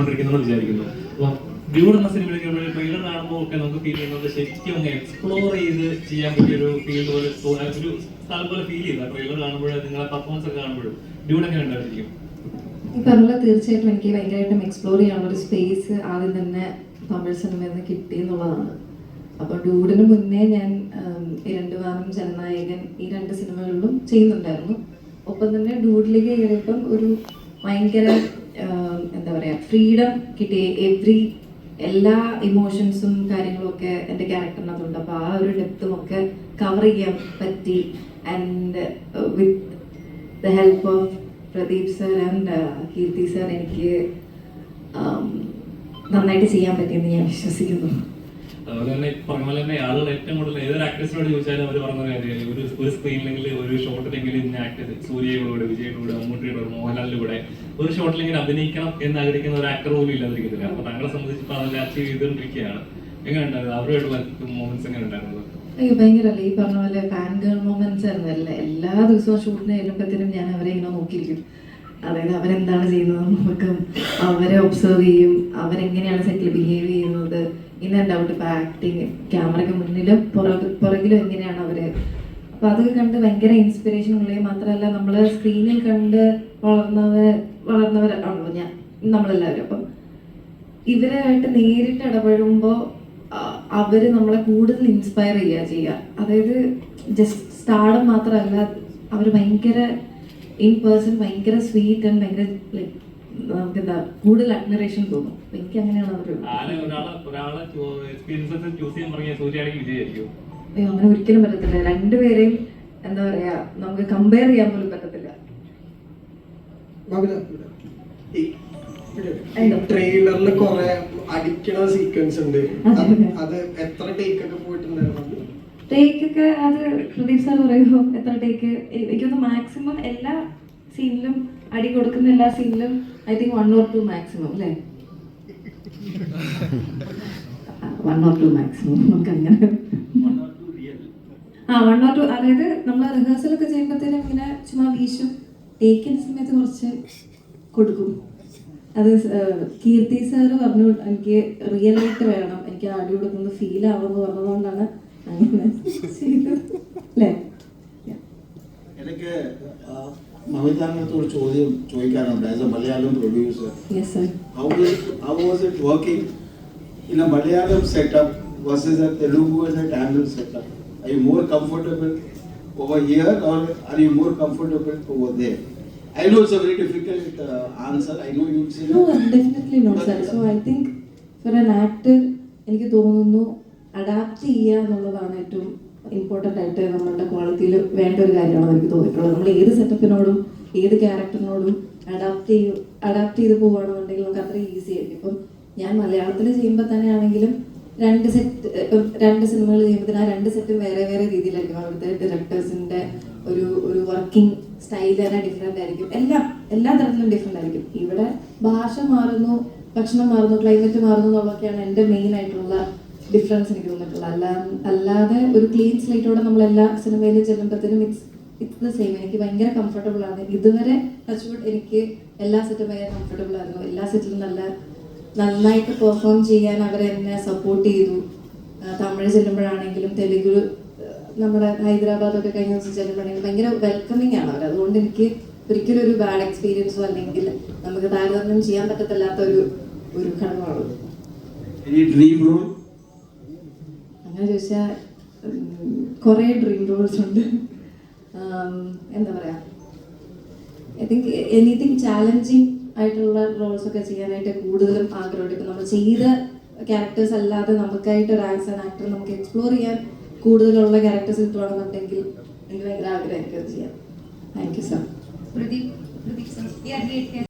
കണ്ടുകൊണ്ടിരിക്കുന്നു വിചാരിക്കുന്നു. അപ്പം ഡ്യൂഡ് എന്ന സിനിമയിലേക്ക് ട്രെയിലർ കാണുമ്പോൾ ഒക്കെ നമുക്ക് ഫീൽ ചെയ്യുന്നത് ശരിക്കും ഒന്ന് എക്സ്പ്ലോർ ചെയ്ത് ചെയ്യാൻ പറ്റിയ ഒരു ഫീൽഡ് പോലെ ഒരു സ്ഥലം പോലെ ഫീൽ ചെയ്ത ട്രെയിലർ കാണുമ്പോഴും നിങ്ങളെ പെർഫോമൻസ് ഒക്കെ കാണുമ്പോഴും ഡ്യൂഡ് എങ്ങനെ ഉണ്ടായിരിക്കും? ഈ പറഞ്ഞ തീർച്ചയായിട്ടും എനിക്ക് ഭയങ്കരമായിട്ടും എക്സ്പ്ലോർ ചെയ്യാനുള്ള ഒരു സ്പേസ് ആദ്യം തന്നെ തമിഴ് സിനിമയിൽ നിന്ന് കിട്ടി എന്നുള്ളതാണ്. അപ്പോൾ ഡൂഡിന് മുന്നേ ഞാൻ ഉം, രണ്ട് വാനം ജനനായകൻ ഈ രണ്ട് സിനിമകളിലും ചെയ്യുന്നുണ്ടായിരുന്നു. ഒപ്പം തന്നെ ഡൂഡിലേക്ക് കയറിയപ്പം ഒരു ഭയങ്കര പറയുക ഫ്രീഡം കിട്ടിയ എവ്രി എല്ലാ ഇമോഷൻസും കാര്യങ്ങളും ഒക്കെ എന്റെ ക്യാരക്ടറിനകത്തുണ്ട് അപ്പോൾ ആ ഒരു ഡെപ്തും ഒക്കെ കവർ ചെയ്യാൻ പറ്റി. And with the help of Pradeep sir and Keerthi sir എനിക്ക് um, നന്നായിട്ട് ചെയ്യാൻ പറ്റിയെന്ന് ഞാൻ വിശ്വസിക്കുന്നു. അതുപോലെ തന്നെ പറഞ്ഞ പോലെ തന്നെ ആളുകൾ ഏറ്റവും കൂടുതൽ ഏതൊരു ആക്ട്രസിനോട് ചോദിച്ചാലും അവർ പറഞ്ഞ കാര്യമില്ല? ഒരു ഒരു സ്ക്രീനിലെങ്കിൽ ഒരു ഷോട്ടിലെങ്കിലും ഇന്ന ആക്ടർ സൂര്യയുടെ വിജയനോട് മോഹൻലാലിലൂടെ മമ്മൂട്ടിയുടെ കൂടെ ഒരു ഷോട്ടിലെങ്കിലും അഭിനയിക്കണം എന്ന് ആഗ്രഹിക്കുന്ന ഒരു ആക്ടർ പോലും ഇല്ലാതിരിക്കത്തില്ല. അപ്പൊ താങ്കളെ സംബന്ധിച്ച് ഇപ്പൊ അതെല്ലാം അച്ചീവ് ചെയ്തുകൊണ്ടിരിക്കുകയാണ്. എങ്ങനെ ഉണ്ടായിരുന്നു അവരുമായിട്ടുള്ള മൊമെന്റ്സ് എങ്ങനെ ഉണ്ടായിരുന്നത് അയ്യോ ഭയങ്കരല്ലേ. ഈ പറഞ്ഞ പോലെ ഫാൻ ഗേൾ മൊമെന്റ്സ് ആയിരുന്നല്ലേ എല്ലാ ദിവസവും ഷൂട്ടിന് ചെല്ലുമ്പോഴത്തേനും ഞാൻ അവരെ ഇങ്ങനെ നോക്കിയിരിക്കും. അതായത് അവരെന്താണ് ചെയ്യുന്നത് നമുക്ക് അവരെ ഒബ്സർവ് ചെയ്യും. അവരെങ്ങനെയാണ് സെറ്റിൽ ബിഹേവ് ചെയ്യുന്നത്? ഇന്ന ഡൗട്ട് ഇപ്പം ആക്ടിങ് ക്യാമറയ്ക്ക് മുന്നിലും പുറകു പുറകിലും എങ്ങനെയാണ് അവർ? അപ്പൊ അതൊക്കെ കണ്ട് ഭയങ്കര ഇൻസ്പിറേഷൻ ഉള്ളത് മാത്രമല്ല നമ്മൾ സ്ക്രീനിൽ കണ്ട് വളർന്നവർ വളർന്നവരാണല്ലോ ഞാൻ നമ്മളെല്ലാവരും. അപ്പം ഇവരായിട്ട് നേരിട്ട് ഇടപഴകുമ്പോൾ അവർ നമ്മളെ കൂടുതൽ ഇൻസ്പയർ ചെയ്യുക ചെയ്യുക അതായത് ജസ്റ്റ് സ്റ്റാർഡം മാത്രമല്ല അവർ ഭയങ്കര ഇൻ പേഴ്സൺ ഭയങ്കര സ്വീറ്റ് ആൻഡ് ഭയങ്കര ലൈക്ക് നമുക്ക് എന്താ കൂടുതൽ അഡ്മിറേഷൻ തോന്നും. എനിക്ക് അങ്ങനെയാണ് വിജയായിരിക്കും അയ്യോ അങ്ങനെ ഒരിക്കലും പറ്റത്തില്ല. രണ്ടുപേരെയും എന്താ പറയാ നമുക്ക് കമ്പയർ ചെയ്യാൻ പോലും പറ്റത്തില്ല? ട്രെയിലറിൽ കുറെ അടിക്കണ സീക്വൻസ് ഉണ്ട്. അത് അത് എത്ര ടേക്ക് ഒക്കെ പോയിട്ടുണ്ടായിരുന്നു ടേക്ക് ഒക്കെ അത് പ്രദീപ് സാർ പറയുമോ എത്ര ടേക്ക് എനിക്കൊന്ന് മാക്സിമം എല്ലാ സീനിലും അടി കൊടുക്കുന്ന എല്ലാ സീനിലും I think one or two maximum അല്ലേ? വൺ ഓർ ടു മാക്സിമം നമുക്ക് അങ്ങനെ ആ വൺ ഓർ ടു അതായത് നമ്മൾ റിഹേഴ്സൽ ഒക്കെ ചെയ്യുമ്പോഴത്തേനും ഇങ്ങനെ ചുമ്മാ വീശും. ടേക്കൻ സമയത്ത് കുറച്ച് കൊടുക്കും. അത് കീർത്തി സാറ് പറഞ്ഞു എനിക്ക് റിയൽ ആയിട്ട് വേണം. എനിക്ക് അടി കൊടുക്കുന്നത് ഫീൽ ആവുമെന്ന് പറഞ്ഞതുകൊണ്ടാണ് അങ്ങനെ ചെയ്തത്. അല്ലേ? മമിതാറിനടുത്തൊരു ചോദ്യം ചോദിക്കാനുണ്ട് as a Malayalam producer was it working in a Malayalam setup versus a Telugu angle setup I more comfortable over here or are you more comfortable over there I know it's a very difficult answer I know you see no definitely not sir so I think for an actor എനിക്ക് തോന്നുന്നു adapt ചെയ്യുക ഏറ്റവും important ആയിട്ട് നമ്മളുടെ ക്വാളിറ്റിയിൽ വേണ്ട ഒരു കാര്യമാണെന്ന് എനിക്ക് തോന്നിയിട്ടുള്ളത്. നമ്മൾ ഏത് സെറ്റപ്പിനോടും ഏത് ക്യാരക്ടറിനോടും അഡാപ്റ്റ് ചെയ്യും അഡാപ്റ്റ് ചെയ്ത് പോവുകയാണെന്നുണ്ടെങ്കിൽ നമുക്ക് അത്ര ഈസി ആയിരിക്കും. ഇപ്പം ഞാൻ മലയാളത്തിൽ ചെയ്യുമ്പോൾ തന്നെ ആണെങ്കിലും രണ്ട് സെറ്റ് രണ്ട് സിനിമകൾ ചെയ്യുമ്പോൾ ആ രണ്ട് സെറ്റും വേറെ വേറെ രീതിയിലായിരിക്കും. അവിടുത്തെ ഡയറക്ടേഴ്സിന്റെ ഒരു ഒരു വർക്കിംഗ് സ്റ്റൈൽ തന്നെ ഡിഫറെന്റ് ആയിരിക്കും. എല്ലാം എല്ലാ തരത്തിലും ഡിഫറെന്റ് ആയിരിക്കും. ഇവിടെ ഭാഷ മാറുന്നു ഭക്ഷണം മാറുന്നു ക്ലൈമറ്റ് മാറുന്നു എന്നുള്ളതൊക്കെയാണ് എന്റെ മെയിൻ ആയിട്ടുള്ള ഡിഫറൻസ് എനിക്ക് തോന്നിയിട്ടുള്ളത് അല്ലാ അല്ലാതെ ഒരു ക്ലീൻ സ്ലേറ്റോടെ നമ്മൾ എല്ലാ സിനിമയിലും ചെല്ലുമ്പോഴത്തേനും ഇറ്റ്സ് ഇറ്റ്സ് ദ സെയിം എനിക്ക് ഭയങ്കര കംഫർട്ടബിൾ ആണ്. ഇതുവരെ ടച്ച്വുഡ് എനിക്ക് എല്ലാ സെറ്റും ഭയങ്കര കംഫർട്ടബിൾ ആയിരുന്നു. എല്ലാ സെറ്റിലും നല്ല നന്നായിട്ട് പെർഫോം ചെയ്യാൻ അവർ എന്നെ സപ്പോർട്ട് ചെയ്തു. തമിഴ് ചെല്ലുമ്പോഴാണെങ്കിലും തെലുഗു ആ, നമ്മുടെ ഹൈദരാബാദ് ഒക്കെ കഴിഞ്ഞ ദിവസം ചെല്ലുമ്പോഴാണെങ്കിലും ഭയങ്കര വെൽക്കമിങ് ആണ് അവർ അതുകൊണ്ട് എനിക്ക് ഒരിക്കലും ഒരു ബാഡ് എക്സ്പീരിയൻസോ അല്ലെങ്കിൽ നമുക്ക് താരതമ്യം ചെയ്യാൻ പറ്റത്തില്ലാത്ത ഒരു ഒരു ഘടകമാണ്. ഡ്രീം dream അങ്ങനെ ചോദിച്ചാൽ കുറേ ഡ്രീം റോൾസ് ഉണ്ട്. എന്താ പറയുക ഐ തിങ്ക് എനിത്തിങ് ചാലഞ്ചിങ് ആയിട്ടുള്ള റോൾസ് ഒക്കെ ചെയ്യാനായിട്ട് കൂടുതലും ആഗ്രഹമുണ്ട്. ഇപ്പം നമ്മൾ ചെയ്ത ക്യാരക്ടേഴ്സ് അല്ലാതെ നമുക്കായിട്ട് ഒരു ആസ് ആൻഡ് ആക്ടർ നമുക്ക് എക്സ്പ്ലോർ ചെയ്യാൻ കൂടുതലുള്ള ക്യാരക്ടേഴ്സ് കിട്ടുവാണെന്നുണ്ടെങ്കിൽ എനിക്ക് ഭയങ്കര ആഗ്രഹമായിരിക്കും അത് ചെയ്യാം thank you sir Pradeep Pradeep sir.